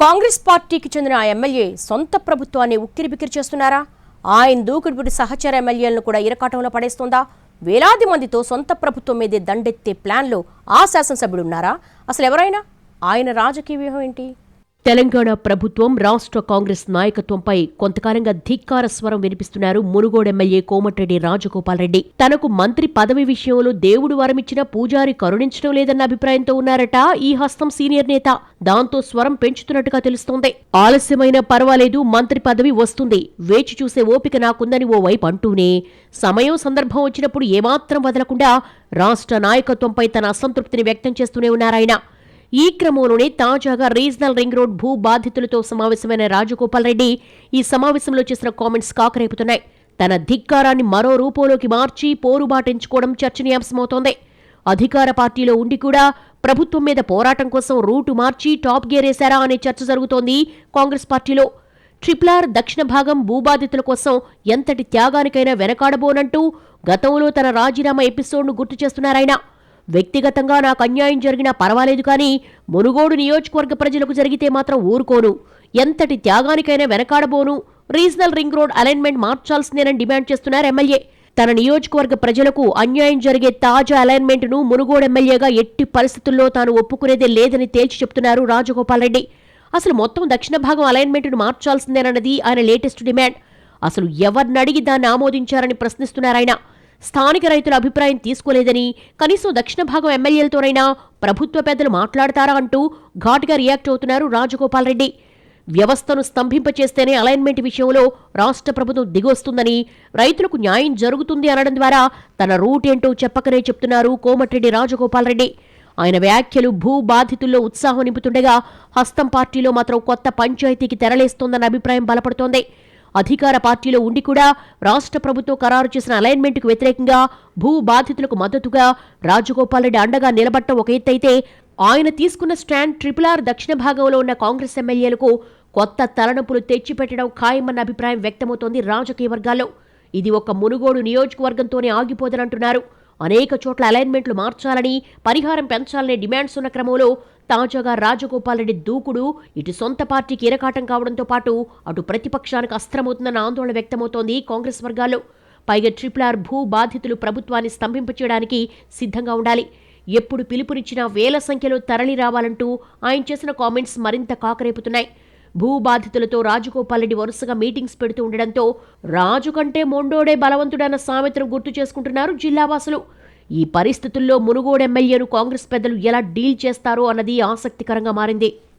కాంగ్రెస్ పార్టీకి చెందిన ఆ ఎమ్మెల్యే సొంత ప్రభుత్వాన్ని ఉక్కిరిబిక్కిరి చేస్తున్నారా? ఆయన దూకుడుబుడి సహచర ఎమ్మెల్యేలను కూడా ఇరకాటంలో పడేస్తుందా? వేలాది మందితో సొంత ప్రభుత్వం మీదే దండెత్తే ప్లాన్లో ఆ శాసనసభ్యుడున్నారా? అసలు ఎవరైనా? ఆయన రాజకీయ వ్యూహం ఏంటి? తెలంగాణ ప్రభుత్వం రాష్ట్ర కాంగ్రెస్ నాయకత్వంపై కొంతకాలంగా ధిక్కార స్వరం వినిపిస్తున్నారు మునుగోడు ఎమ్మెల్యే కోమటిరెడ్డి రాజగోపాల్ రెడ్డి తనకు మంత్రి పదవి విషయంలో దేవుడు వరమిచ్చిన పూజారి కరుణించడం లేదన్న అభిప్రాయంతో ఉన్నారట ఈ హస్తం సీనియర్ నేత. దాంతో స్వరం పెంచుతున్నట్టుగా తెలుస్తోంది. ఆలస్యమైన పర్వాలేదు మంత్రి పదవి వస్తుంది. వేచి చూసే ఓపిక నాకుందని ఓ వైపు అంటూనే సమయం సందర్భం వచ్చినప్పుడు ఏమాత్రం వదలకుండా రాష్ట్ర నాయకత్వంపై తన అసంతృప్తిని వ్యక్తం చేస్తూనే ఉన్నారాయన ఈ క్రమంలోనే తాజాగా రీజనల్ రింగ్ రోడ్ భూ బాధితులతో సమావేశమైన రాజగోపాల్ రెడ్డి ఈ సమావేశంలో చేసిన కామెంట్స్ కాకరేపుతున్నాయి. తన ధిక్కారాన్ని మరో రూపంలోకి మార్చి పోరుబాటించుకోవడం చర్చనీయాంశమవుతోంది. అధికార పార్టీలో ఉండి కూడా ప్రభుత్వం మీద పోరాటం కోసం రూటు మార్చి టాప్ గేరేశారా అనే చర్చ జరుగుతోంది కాంగ్రెస్ పార్టీలో. ట్రిప్లార్ దక్షిణ భాగం భూబాధితుల కోసం ఎంతటి త్యాగానికైనా వెనకాడబోనంటూ గతంలో తన రాజీనామా ఎపిసోడ్ను గుర్తు చేస్తున్నారాయన. వ్యక్తిగతంగా నాకు అన్యాయం జరిగినా పర్వాలేదు కానీ మునుగోడు నియోజకవర్గ ప్రజలకు జరిగితే మాత్రం ఊరుకోను. ఎంతటి త్యాగానికైనా వెనకాడబోను. రీజనల్ రింగ్ రోడ్ అలైన్మెంట్ మార్చాల్సిందేనని డిమాండ్ చేస్తున్నారు ఎమ్మెల్యే. తన నియోజకవర్గ ప్రజలకు అన్యాయం జరిగే తాజా అలైన్మెంట్ను మునుగోడు ఎమ్మెల్యేగా ఎట్టి పరిస్థితుల్లో తాను ఒప్పుకునేదే లేదని తేల్చి చెప్తున్నారు రాజగోపాల్ రెడ్డి. అసలు మొత్తం దక్షిణ భాగం అలైన్మెంట్ను మార్చాల్సిందేనన్నది ఆయన లేటెస్ట్ డిమాండ్. అసలు ఎవరినడిగి దాన్ని ఆమోదించారని ప్రశ్నిస్తున్నారాయన స్థానిక రైతుల అభిప్రాయం తీసుకోలేదని కనీసం దక్షిణ భాగం ఎమ్మెల్యేలతోనైనా ప్రభుత్వ పెద్దలు మాట్లాడతారా అంటూ ఘాటుగా రియాక్ట్ అవుతున్నారు రాజగోపాల్ రెడ్డి. వ్యవస్థను స్తంభింపచేస్తేనే అలైన్మెంట్ విషయంలో రాష్ట్ర ప్రభుత్వం దిగొస్తుందని రైతులకు న్యాయం జరుగుతుంది అనడం ద్వారా తన రూట్ ఏంటో చెప్పకనే చెప్తున్నారు కోమటిరెడ్డి రాజగోపాల్ రెడ్డి. ఆయన వ్యాఖ్యలు భూ బాధితుల్లో ఉత్సాహం నింపుతుండగా హస్తం పార్టీలో మాత్రం కొత్త పంచాయతీకి తెరలేస్తోందన్న అభిప్రాయం బలపడుతోంది. అధికార పార్టీలో ఉండి కూడా రాష్ట్ర ప్రభుత్వం ఖరారు చేసిన అలైన్మెంట్కు వ్యతిరేకంగా భూ బాధితులకు మద్దతుగా రాజగోపాల్ రెడ్డి అండగా నిలబట్టం ఒక ఎత్తైతే ఆయన తీసుకున్న స్టాండ్ ట్రిపుల్ ఆర్ దక్షిణ భాగంలో ఉన్న కాంగ్రెస్ ఎమ్మెల్యేలకు కొత్త తలనొప్పులు తెచ్చిపెట్టడం ఖాయమన్న అభిప్రాయం వ్యక్తమవుతోంది రాజకీయ వర్గాల్లో. ఇది ఒక మునుగోడు నియోజకవర్గంతోనే ఆగిపోదనంటున్నారు. అనేక చోట్ల అలైన్మెంట్లు మార్చాలని పరిహారం పెంచాలనే డిమాండ్స్ ఉన్న క్రమంలో తాజాగా రాజగోపాల్ రెడ్డి దూకుడు ఇటు సొంత పార్టీకి ఇరకాటం కావడంతో పాటు అటు ప్రతిపక్షానికి అస్త్రమవుతుందన్న ఆందోళన వ్యక్తమవుతోంది కాంగ్రెస్ వర్గాల్లో. పైగా ట్రిపుల్ ఆర్ భూ బాధితులు ప్రభుత్వాన్ని స్తంభింపచేయడానికి సిద్ధంగా ఉండాలి. ఎప్పుడు పిలుపునిచ్చినా వేల సంఖ్యలో తరలి రావాలంటూ ఆయన చేసిన కామెంట్స్ మరింత కాకరేపుతున్నాయి. భూ బాధితులతో రాజగోపాల్ రెడ్డి వరుసగా మీటింగ్స్ పెడుతూ ఉండడంతో రాజు కంటే మొండోడే బలవంతుడన్న సామెతను గుర్తు చేసుకుంటున్నారు జిల్లావాసులు ఈ పరిస్థితుల్లో మునుగోడు ఎమ్మెల్యేను కాంగ్రెస్ పెద్దలు ఎలా డీల్ చేస్తారో అన్నది ఆసక్తికరంగా మారింది.